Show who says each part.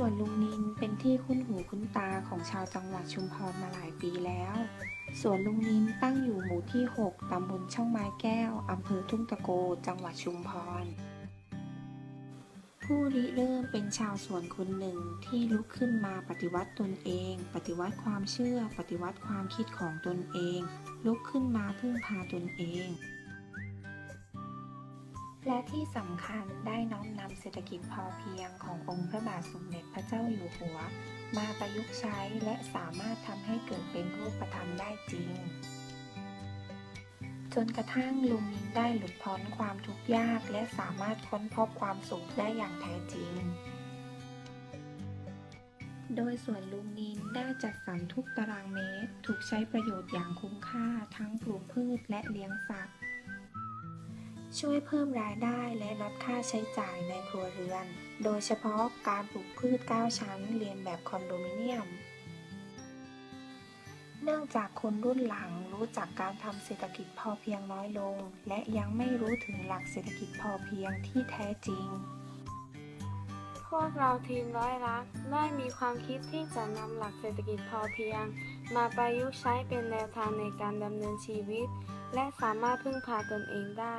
Speaker 1: สวนลุงนินเป็นที่คุ้นหูคุ้นตาของชาวจังหวัดชุมพรมาหลายปีแล้วสวนลุงนินตั้งอยู่หมู่ที่ 6 ตำบลช่องไม้แก้ว อำเภอทุ่งตะโก จังหวัดชุมพร ผู้ริเริ่มเป็นชาวสวนคนหนึ่งที่ลุกขึ้นมาปฏิวัติตนเอง ปฏิวัติความเชื่อ ปฏิวัติความคิดของตนเอง ลุกขึ้นมาพึ่งพาตนเอง และที่สำคัญได้น้อม ศรษฐกิจพอเพียงขององค์พระบาทสมเด็จพระเจ้าอยู่หัว มาประยุกต์ใช้และสามารถทำให้เกิดเป็นรูปธรรมได้จริง จนกระทั่งลุงนินได้หลุดพ้นความทุกข์ยาก และสามารถค้นพบความสุขได้อย่างแท้จริงโดยสวนลุงนินได้จัดสรรทุกตารางเมตร ถูกใช้ประโยชน์อย่างคุ้มค่าทั้งปลูกพืชและเลี้ยงสัตว์ ช่วยเพิ่มรายได้และลดค่าใช้จ่ายในครัวเรือน โดยเฉพาะการปลูกพืช 9 ชั้นเรียนแบบคอนโดมิเนียม เนื่องจากคนรุ่นหลังรู้จักการทำเศรษฐกิจพอเพียงน้อยลง และยังไม่รู้ถึงหลักเศรษฐกิจพอเพียงที่แท้จริง
Speaker 2: พวกเราทีมร้อยรักได้มีความคิดที่จะนำหลักเศรษฐกิจพอเพียง มาประยุกต์ใช้เป็นแนวทางในการดำเนินชีวิต และสามารถพึ่งพาตนเองได้